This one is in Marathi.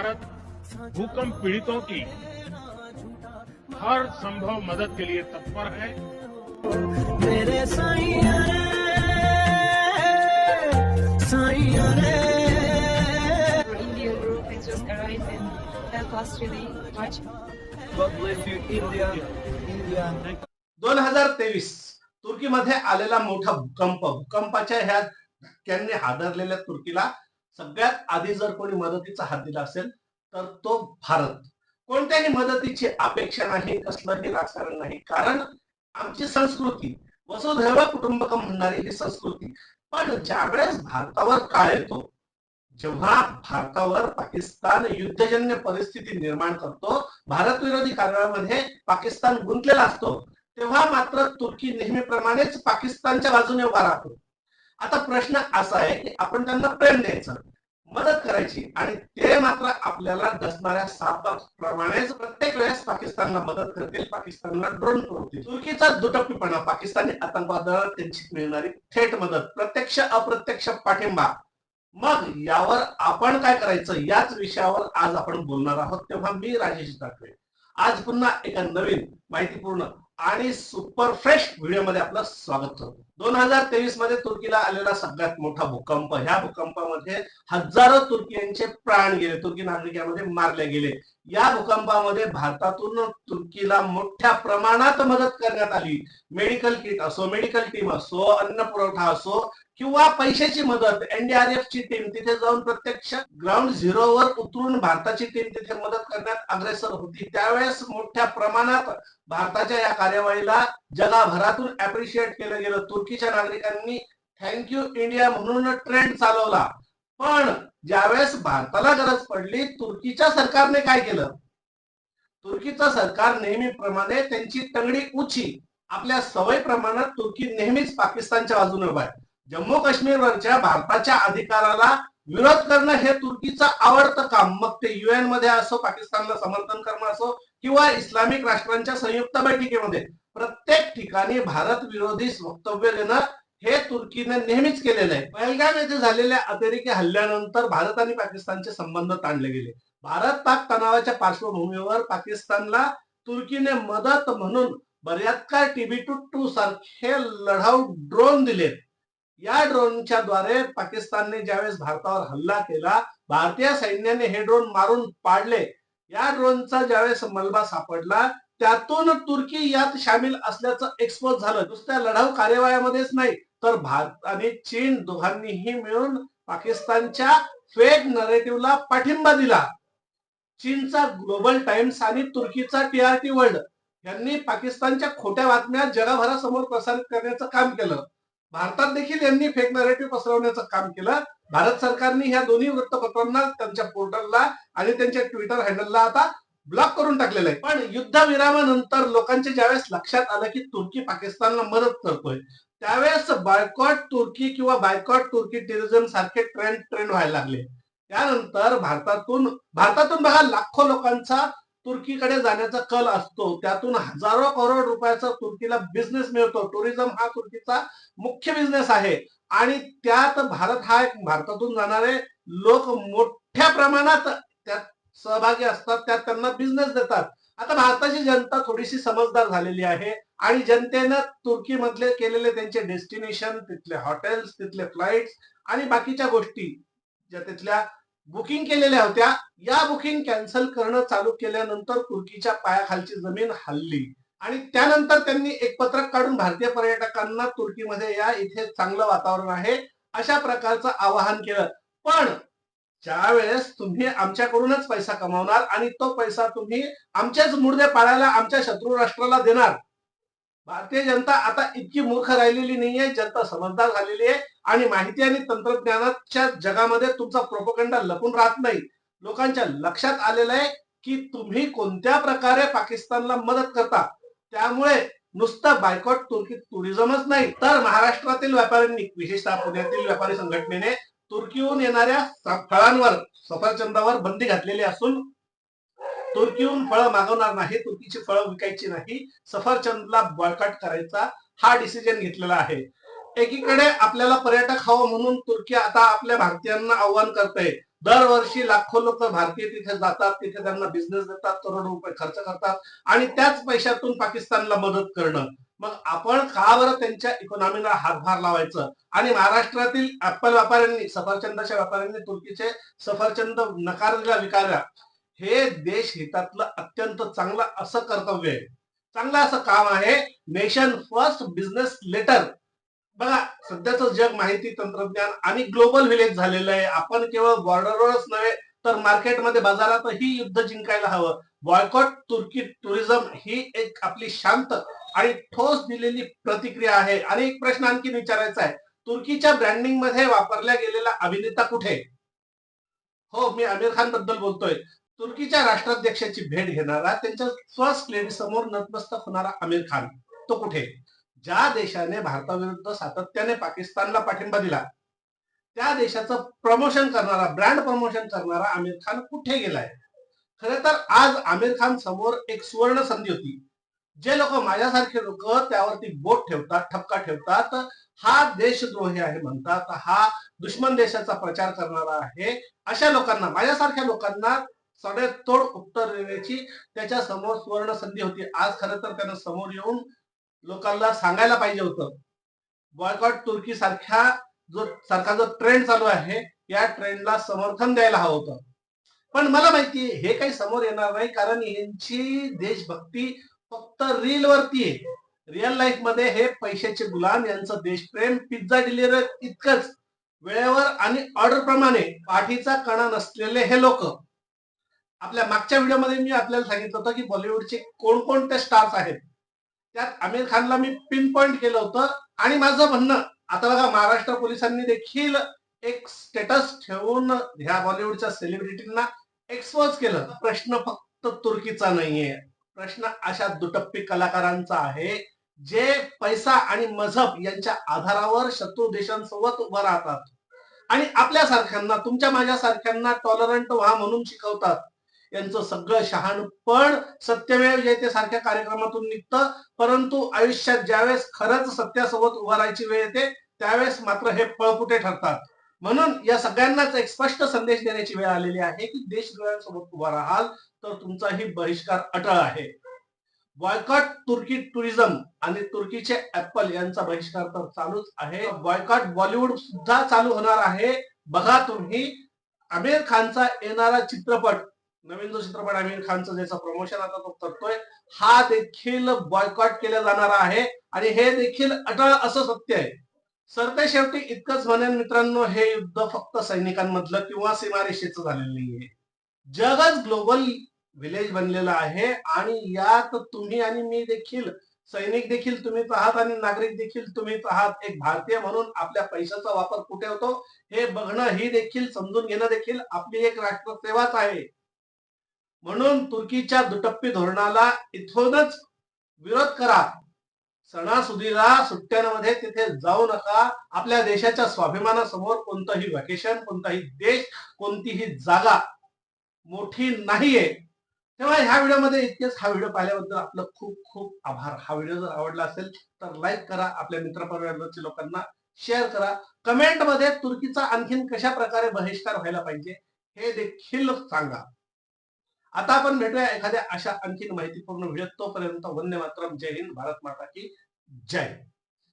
भारत भूकंप पीड़ितों की हर संभव मदद के लिए तत्पर है। मेरे साईं रे साईं रे। Indian group has just arrived and helped us really much. God bless you India. India. दोन हजार तेवीस तुर्कीमध्ये आलेला मोठा भूकंप. भूकंपाच्या ह्या धक्क्यांनी हादरलेल्या तुर्कीला सगळ्यात आधी जर कोणी मदतीचा हात दिला असेल तर तो भारत. कोणत्याही मदतीची अपेक्षा नाही कसलंही राजकारण नाही. कारण आमची संस्कृती वसुधैव कुटुंबकम म्हणणारी ही संस्कृती. पण ज्यावेळेस भारतावर काळ येतो जेव्हा भारतावर पाकिस्तान युद्धजन्य परिस्थिती निर्माण करतो भारत विरोधी कारवाईमध्ये पाकिस्तान गुंतलेला असतो तेव्हा मात्र तुर्की नेहमीप्रमाणेच पाकिस्तानच्या बाजूने उभा राहतो. आता प्रश्न असा आहे की आपण त्यांना प्रेम द्यायचं. मदत करायची. आणि ते मात्र आपल्याला डसणाऱ्या सापाप्रमाणेच प्रत्येक वेळेस पाकिस्तानला मदत करतील पाकिस्तानला ड्रोन पुरवतील तुर्कीचा दुटप्पीपणा पाकिस्तानी आतंकवादाला त्यांची मिळणारी थेट मदत प्रत्यक्ष अप्रत्यक्ष पाठिंबा. मग यावर आपण काय करायचं? याच विषयावर आज आपण बोलणार आहोत. तेव्हा मी राजेश दाखवे. आज पुन्हा एका नवीन माहितीपूर्ण आणि सुपर फ्रेश व्हिडिओमध्ये आपलं स्वागत करतो. दोन हजार तेवीसमध्ये तुर्कीला आलेला सगळ्यात मोठा भूकंप. ह्या भूकंपामध्ये हजारो तुर्कीयांचे प्राण गेले. तुर्की नागरिकांमध्ये मारले गेले. या भूकंपामध्ये भारतातून तुर्कीला मोठ्या प्रमाणात मदत करण्यात आली. मेडिकल किट असो मेडिकल टीम असो अन्न पुरवठा असो किंवा पैशाची मदत एनडीआरएफ ची टीम तिथे जाऊन प्रत्यक्ष ग्राउंड झिरोवर उतरून भारताची टीम तिथे मदत करण्यात अग्रेसर होती. त्यावेळेस मोठ्या प्रमाणात भारताच्या या कार्यवाहीला जगाभरातून अप्रिशिएट केलं गेलं. तुर्कीच्या नागरिकांनी थँक्यू इंडिया म्हणून ट्रेंड चालवला. पण ज्यावेळेस भारताला गरज पडली तुर्कीच्या सरकारने काय केलं? तुर्कीचं सरकार नेहमीप्रमाणे त्यांची तंगडी उची आपल्या सवय प्रमाणात तुर्की नेहमीच पाकिस्तानच्या बाजूने उभा आहे. जम्मू काश्मीरवरच्या भारताच्या अधिकाराला विरोध करणं हे तुर्कीचं आवडतं काम. मग ते युएनमध्ये असो पाकिस्तानला समर्थन करणं असो किंवा इस्लामिक राष्ट्रांच्या संयुक्त बैठकीमध्ये प्रत्येक ठिकाणी भारत विरोधी वक्तव्य देणं हे तुर्कीने नेहमीच केलेलं आहे. पहलगाम येथे झालेल्या अतिरेकी हल्ल्यानंतर भारत आणि पाकिस्तानचे संबंध ताणले गेले. भारत पाक तणावाच्या पार्श्वभूमीवर पाकिस्तानला तुर्कीने मदत म्हणून बऱ्याच काळ टीबी टू टू सारखे लढाऊ ड्रोन दिलेत या ड्रोनच्या द्वारे पाकिस्तानने ज्यावेळेस भारतावर हल्ला केला भारतीय सैन्याने हे ड्रोन मारून पाडले. या ड्रोनचा ज्यावेळेस मलबा सापडला त्यातून तुर्की यात सामील असल्याचं एक्सपोज झालं. नुसत्या लढाऊ कार्यवायामध्येच नाही तर भारत आणि चीन दोघांनीही मिळून पाकिस्तानच्या फेक नरेटिव्हला पाठिंबा दिला. चीनचा ग्लोबल टाइम्स आणि तुर्कीचा टीआरटी वर्ल्ड यांनी पाकिस्तानच्या खोट्या बातम्या जगभरासमोर प्रसारित करण्याचं काम केलं. भारतात देखील यांनी फेक नरेटिव्ह पसरवण्याचं काम केलं. भारत सरकारने ह्या दोन्ही वृत्तपत्रांना त्यांच्या पोर्टलला आणि त्यांच्या ट्विटर हँडलला आता ब्लॉक करून टाकलेलं आहे. पण युद्धविरामानंतर लोकांच्या ज्यावेळेस लक्षात आलं की तुर्की पाकिस्तानला मदत करतोय त्यावेळेस बायकॉट तुर्की किंवा बायकॉट तुर्की टेरिझम सारखे ट्रेंड ट्रेंड व्हायला लागले. त्यानंतर भारतातून भारतातून बघा लाखो लोकांचा तुर्कीकडे जाण्याचा कल असतो. त्यातून हजारो करोड रुपयाचा तुर्कीला बिझनेस मिळतो. टुरिझम हा तुर्कीचा मुख्य बिझनेस आहे. आणि त्यात भारत हा एक भारतातून जाणारे लोक मोठ्या प्रमाणात त्यात सहभागी असतात. त्यात त्यांना बिझनेस देतात. आता भारताची जनता थोडीशी समजदार झालेली आहे. आणि जनतेनं तुर्कीमधले केलेले त्यांचे डेस्टिनेशन तिथले हॉटेल्स तिथले फ्लाईट्स आणि बाकीच्या गोष्टी ज्या तिथल्या बुकिंग केलेल्या होत्या. या बुकिंग कॅन्सल करणं चालू केल्यानंतर तुर्कीच्या पायाखालची जमीन हल्ली. आणि त्यानंतर त्यांनी एक पत्रक काढून भारतीय पर्यटकांना तुर्कीमध्ये या इथे चांगलं वातावरण आहे अशा प्रकारचं आवाहन केलं. पण ज्या वेळेस तुम्ही आमच्याकडूनच पैसा कमावणार आणि तो पैसा तुम्ही आमच्याच मुर्दे पाळायला आमच्या शत्रू राष्ट्राला देणार भारतीय जनता आता इतकी मूर्ख राहिलेली नाहीये जनता समजदार झालेली आहे आणि माहिती आणि तंत्रज्ञानाच्या जगामध्ये तुमचा प्रोपोकंडा लपून राहत नाही. लोकांच्या लक्षात आलेलं आहे की तुम्ही कोणत्या प्रकारे पाकिस्तानला मदत करता. त्यामुळे नुसतं बायकॉट तुर्की टुरिझमच नाही तर महाराष्ट्रातील व्यापाऱ्यांनी विशेषतः पुण्यातील व्यापारी संघटनेने तुर्कीहून येणाऱ्या फळांवर सफरचंदावर बंदी घातलेली असून तुर्कीहून फळं मागवणार नाही तुर्कीची फळं विकायची नाही. सफरचंदला बॉयकॉट करायचा हा डिसिजन घेतलेला आहे. एकीकडे आपल्याला पर्यटक हवं म्हणून तुर्की आता आपल्या भारतीयांना आव्हान करते दरवर्षी लाखो लोक भारतीय तिथे जातात तिथे त्यांना बिझनेस देतात करोडो रुपये खर्च करतात आणि त्याच पैशातून पाकिस्तानला मदत करणं. मग आपण का बरं त्यांच्या इकॉनॉमीला हातभार लावायचं? आणि महाराष्ट्रातील ऍपल व्यापाऱ्यांनी सफरचंदाच्या व्यापाऱ्यांनी तुर्कीचे सफरचंद नकारला विकायला हे देश हितातलं अत्यंत चांगलं असं कर्तव्य आहे. चांगलं असं काम आहे. नेशन फर्स्ट बिझनेस लेटर बघा सध्याचं जग माहिती तंत्रज्ञान आणि ग्लोबल व्हिलेज झालेलं आहे. आपण केवळ बॉर्डरवरच नव्हे तर मार्केटमध्ये बाजारातही युद्ध जिंकायला हवं. बॉयकॉट तुर्की टुरिझम ही एक आपली शांत आणि ठोस दिलेली प्रतिक्रिया आहे. आणि एक प्रश्न आणखी विचारायचा आहे. तुर्कीच्या ब्रँडिंगमध्ये वापरल्या गेलेला अभिनेता कुठे? हो मी आमिर खानबद्दल बोलतोय. तुर्कीच्या राष्ट्राध्यक्षाची भेट घेणारा त्यांच्या फर्स्ट लेडी समोर नतमस्तक होणारा आमिर खान तो कुठे? ज्या देशाने भारताविरुद्ध सातत्याने पाकिस्तानला पाठिंबा दिला त्या देशाचं प्रमोशन करणारा ब्रँड प्रमोशन करणारा आमिर खान कुठे गेलाय? खर तर आज आमिर खान समोर एक सुवर्ण संधी होती. जे लोक माझ्यासारखे लोक त्यावरती बोट ठेवतात ठपका ठेवतात हा देशद्रोही आहे म्हणतात हा दुश्मन देशाचा प्रचार करणारा आहे अशा लोकांना माझ्यासारख्या लोकांना सडेतोड उत्तर देण्याची त्याच्यासमोर सुवर्ण संधी होती. आज खरं तर त्यानं समोर येऊन लोकांना सांगायला पाहिजे होतं. बॉयकॉट तुर्की सारख्या जो सारखा जो ट्रेंड चालू आहे या ट्रेंडला समर्थन द्यायला हवं होतं. पण मला माहिती हे काही समोर येणार नाही कारण यांची देशभक्ती फक्त रील वरती आहे. रिअल लाईफमध्ये हे पैशाचे गुलाम यांचं देशप्रेम पिझ्झा डिलिव्हर इतकंच. वेळेवर आणि ऑर्डर प्रमाणे पाठीचा कणा नसलेले हे लोक. आपल्या मागच्या व्हिडिओमध्ये मी आपल्याला सांगितलं होतं की बॉलिवूडचे कोणकोणते स्टार्स आहेत? त्यात आमिर खानला मी पिन पॉइंट केलं होतं आणि माझं म्हणणं आता बघा महाराष्ट्र पोलिसांनी देखील एक स्टेटस ठेवून ह्या बॉलिवूडच्या सेलिब्रिटींना एक्सपोज केलं. प्रश्न फक्त तुर्कीचा नाहीये. प्रश्न अशा दुटप्पी कलाकारांचा आहे जे पैसा आणि मजहब यांच्या आधारावर शत्रू देशांसोबत उभं राहतात. आणि आपल्या सारख्यांना तुमच्या माझ्या सारख्यांना टॉलरंट व्हा म्हणून शिकवतात. यांचं सगळं शहाणपण सत्यमेव जयते सारख्या कार्यक्रमातून निघतं. परंतु आयुष्यात ज्यावेळेस खरंच सत्यासोबत उभं राहायची वेळ येते त्यावेळेस मात्र हे पळपुटे ठरतात? म्हणून या सगळ्यांनाच एक स्पष्ट संदेश देण्याची वेळ आलेली आहे की देशद्रोहांसोबत उभा राहाल तर तुमचाही बहिष्कार अटळ आहे. बॉयकॉट तुर्की टुरिझम आणि तुर्कीचे ऍपल यांचा बहिष्कार तर चालूच आहे. बॉयकॉट बॉलिवूड सुद्धा चालू होणार आहे. बघा तुम्ही. आमिर खानचा येणारा चित्रपट नवीन जो चित्रपट आमिर खानचं ज्याचा प्रमोशन आता तो करतोय हा देखील बॉयकॉट केला जाणार आहे. आणि हे देखील अटळ असं सत्य आहे. सरते शेवटी इतकंच म्हणेन मित्रांनो हे युद्ध फक्त सैनिकांमधलं किंवा सीमारेषेचं झालेलं नाहीये. जगच ग्लोबल विलेज बनलेलं आहे आणि यात तुम्ही आणि मी देखील सैनिक देखील तुम्हीच आहात आणि नागरिक देखील तुम्हीच आहात एक भारतीय म्हणून आपल्या पैशाचा वापर कुठे होतो हे बघणं ही देखील समजून घेणं देखील आपली एक राष्ट्रसेवाच आहे. म्हणून तुर्कीच्या दुटप्पी धोरणाला इथूनच विरोध करा. सणासुदीला सुट्ट्यांमध्ये तिथे जाऊ नका. आपल्या देशाच्या स्वाभिमानासमोर कोणतंही व्हॅकेशन कोणताही देश कोणतीही जागा मोठी नाहीये. तेव्हा ह्या व्हिडिओमध्ये इतकेच. हा व्हिडिओ पाहिल्याबद्दल आपलं खूप खूप आभार. हा व्हिडिओ जर आवडला असेल तर लाईक करा. आपल्या मित्रपरिवाराच्या लोकांना शेअर करा. कमेंटमध्ये तुर्कीचा आणखीन कशा प्रकारे बहिष्कार व्हायला पाहिजे हे देखील सांगा. आता आपण भेटूया एखाद्या अशा आणखीन माहितीपूर्ण व्हिडिओ तोपर्यंत वंदे मातरम. जय हिंद. भारत माता की जय.